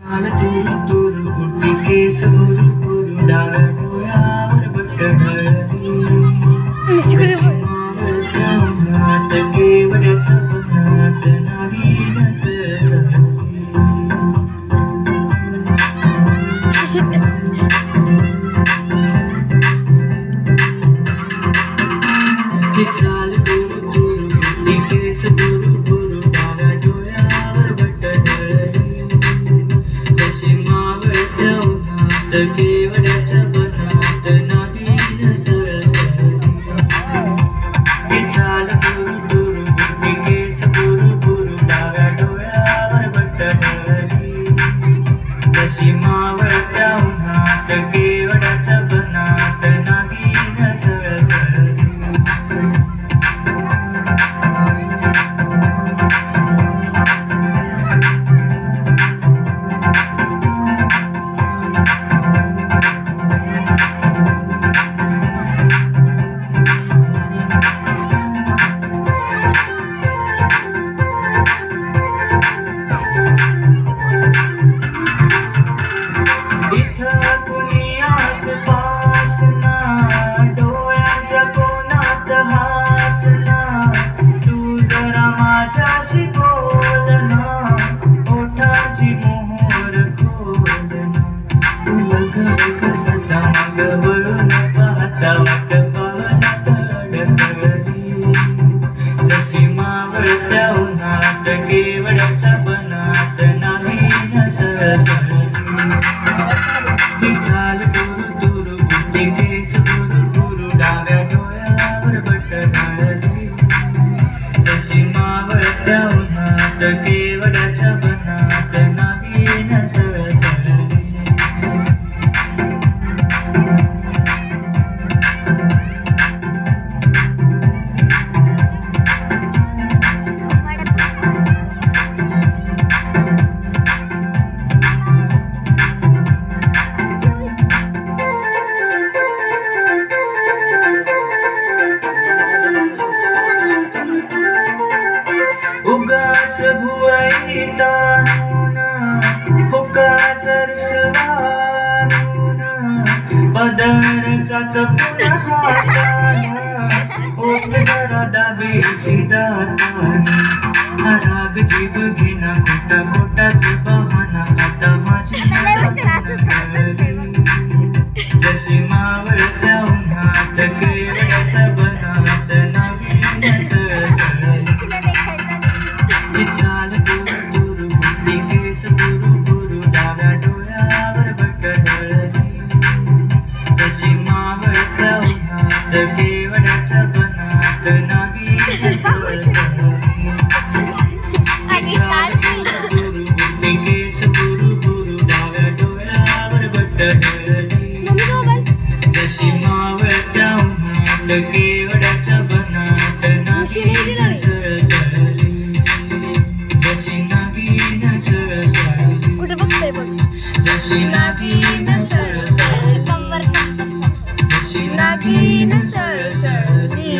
लाल तुरु तुरु उडती केस गुरु गुरु डाव्या डोळ्यावर बट्ट ढळली उन्हात केवड्याच्या बनात नागिन सळसळली ती चाल उन्हात ओठाची मोहर खोल ना तू बघ बघ सदा मग वळून पाहता वाट पाहत अडकळली जशी मावळत्या उन्हात केवड्याच्या बनात नाही सळसळली ती चाल दुरु दुरु बुद्धी केस गुरु गुरु डाव्या डोळ्यावर बट ढळली जशी उन्हात उगाच भुवई ताणून हुकाच रुसवानून पदरचा चपून हातान ओठ जरा दाबी शिदातानी हा जीव घेना खोटा खोटा उन्हात केवड्याच्या बनात दुरु बुद्धी केस गुरु गुरु डाव्या डोळ्यावर बट ढळली जशी मावळत्या उन्हात केवड्याच्या बनात नागिन सळसळली जशी नागिन सळसळली जशी नागिन Nagina Saraswati.